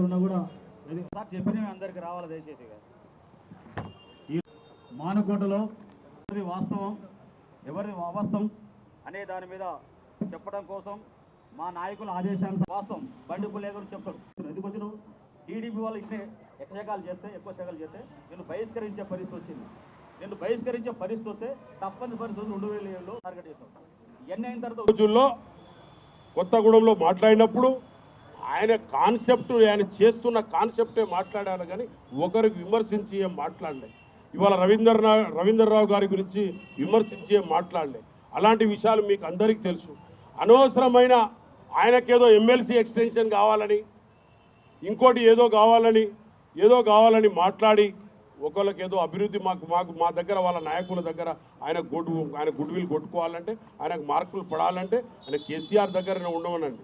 ఉన్నా కూడా చెప్పినవి అందరికి రావాలి దయచేసి. మానుకోటలో ఎవరిది వాస్తవం ఎవరిది అవాస్తవం అనే దాని మీద చెప్పడం కోసం మా నాయకుల ఆదేశాన్ని వాస్తవం. బండి గురించి చెప్తాడు ఎందుకు వచ్చినావు? టీడీపీ వాళ్ళు ఇట్లే ఎక్కువ శాఖలు చేస్తే ఎక్కువ శాఖలు చేస్తే నేను బహిష్కరించే పరిస్థితి వచ్చింది. నేను బహిష్కరించే పరిస్థితి వస్తే తప్పని పరిస్థితి రెండు వేల ఏడులో టార్గెట్ చేస్తాను ఇవన్నీ అయిన తర్వాత రోజుల్లో కొత్తగూడెంలో మాట్లాడినప్పుడు ఆయన కాన్సెప్ట్ ఆయన చేస్తున్న కాన్సెప్టే మాట్లాడాలి కానీ ఒకరికి విమర్శించి ఏం మాట్లాడలే. ఇవాళ రవీందర్ రవీంద్రరావు గారి గురించి విమర్శించి ఏం మాట్లాడలే. అలాంటి విషయాలు మీకు అందరికీ తెలుసు. అనవసరమైన ఆయనకేదో ఎమ్మెల్సీ ఎక్స్టెన్షన్ కావాలని ఇంకోటి ఏదో కావాలని ఏదో కావాలని మాట్లాడి ఒకళ్ళకి ఏదో అభివృద్ధి మాకు మాకు మా దగ్గర వాళ్ళ నాయకుల దగ్గర ఆయన గుడ్ ఆయన గుడ్విల్ కొట్టుకోవాలంటే ఆయనకు మార్కులు పడాలంటే ఆయన కేసీఆర్ దగ్గరనే ఉండవనండి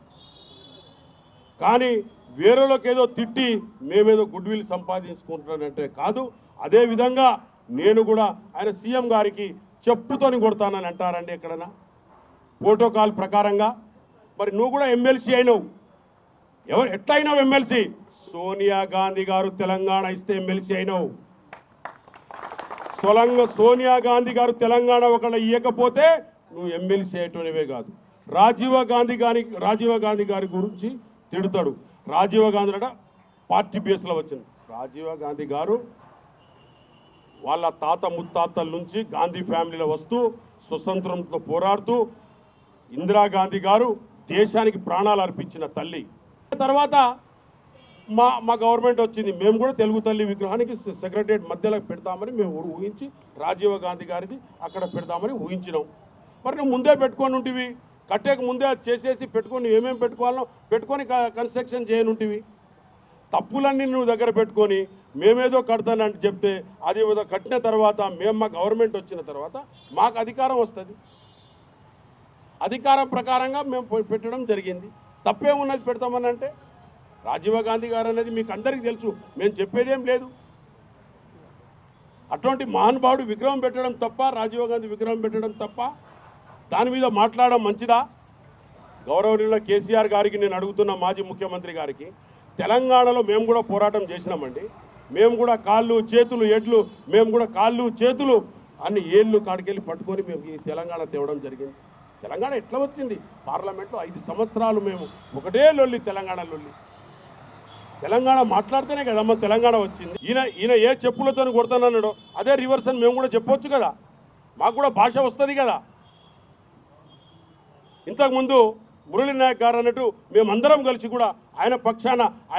కానీ వేరేలోకి ఏదో తిట్టి మేమేదో గుడ్ విల్ సంపాదించుకుంటున్నానంటే కాదు అదేవిధంగా నేను కూడా ఆయన సీఎం గారికి చెప్పుతోని కొడతానని అంటారండి ఎక్కడన్నా? ప్రోటోకాల్ ప్రకారంగా? మరి నువ్వు కూడా ఎమ్మెల్సీ అయినావు. ఎవరు ఎట్లయినావు ఎమ్మెల్సీ? సోనియా గాంధీ గారు తెలంగాణ ఇస్తే ఎమ్మెల్సీ అయినావు. సొలంగ సోనియా గాంధీ గారు తెలంగాణ ఒకళ్ళ ఇవ్వకపోతే నువ్వు ఎమ్మెల్సీ అయ్యేటోనివే కాదు. రాజీవ్ గాంధీ గారి రాజీవ్ గాంధీ గారి గురించి తిడతాడు. రాజీవ్ గాంధీ అట పార్టీ బేస్లో వచ్చింది రాజీవ్ గాంధీ గారు వాళ్ళ తాత ముత్తాతల నుంచి గాంధీ ఫ్యామిలీలో వస్తూ స్వతంత్రంతో పోరాడుతూ ఇందిరాగాంధీ గారు దేశానికి ప్రాణాలు అర్పించిన తల్లి. తర్వాత మా మా గవర్నమెంట్ వచ్చింది. మేము కూడా తెలుగు తల్లి విగ్రహానికి సెక్రటరియట్ మధ్యలో పెడతామని మేము ఊహించి రాజీవ్ గాంధీ గారిది అక్కడ పెడతామని ఊహించినాం. మరి నువ్వు ముందే పెట్టుకొని ఉంటివి. కట్టేక ముందే అది చేసేసి పెట్టుకొని ఏమేమి పెట్టుకోవాలో పెట్టుకొని కన్స్ట్రక్షన్ చేయనుంటివి. తప్పులన్నీ నువ్వు దగ్గర పెట్టుకొని మేమేదో కడతానంటే చెప్తే అది కట్టిన తర్వాత మేము మా గవర్నమెంట్ వచ్చిన తర్వాత మాకు అధికారం వస్తుంది. అధికారం ప్రకారంగా మేము పె- పెట్టడం జరిగింది. తప్పేమున్నది పెడతామని అంటే రాజీవ్ గాంధీ గారు అనేది మీకు అందరికీ తెలుసు మేము చెప్పేదేం లేదు. అటువంటి మహానుభావుడు విగ్రహం పెట్టడం తప్ప రాజీవ్ గాంధీ విగ్రహం పెట్టడం తప్ప దాని మీద మాట్లాడడం మంచిదా? గౌరవనీయుల కేసీఆర్ గారికి నేను అడుగుతున్న మాజీ ముఖ్యమంత్రి గారికి తెలంగాణలో మేము కూడా పోరాటం చేసినామండి. మేము కూడా కాళ్ళు చేతులు ఎడ్లు మేము కూడా కాళ్ళు చేతులు అన్ని ఏళ్ళు కాడికెళ్ళి పట్టుకొని మేము ఈ తెలంగాణ తేవడం జరిగింది. తెలంగాణ ఎట్లా వచ్చింది? పార్లమెంట్లో ఐదు సంవత్సరాలు మేము ఒకటే లొల్లి తెలంగాణ లొల్లి. తెలంగాణ మాట్లాడితేనే కదమ్మ తెలంగాణ వచ్చింది. ఈయన ఈయన ఏ చెప్పులతో కొడతానన్నాడో అదే రివర్స్ అని మేము కూడా చెప్పొచ్చు కదా. మాకు కూడా భాష వస్తుంది కదా. ఇంతకుముందు మురళీ నాయక్ గారు అన్నట్టు మేమందరం కలిసి కూడా ఆయన పక్షాన ఆయన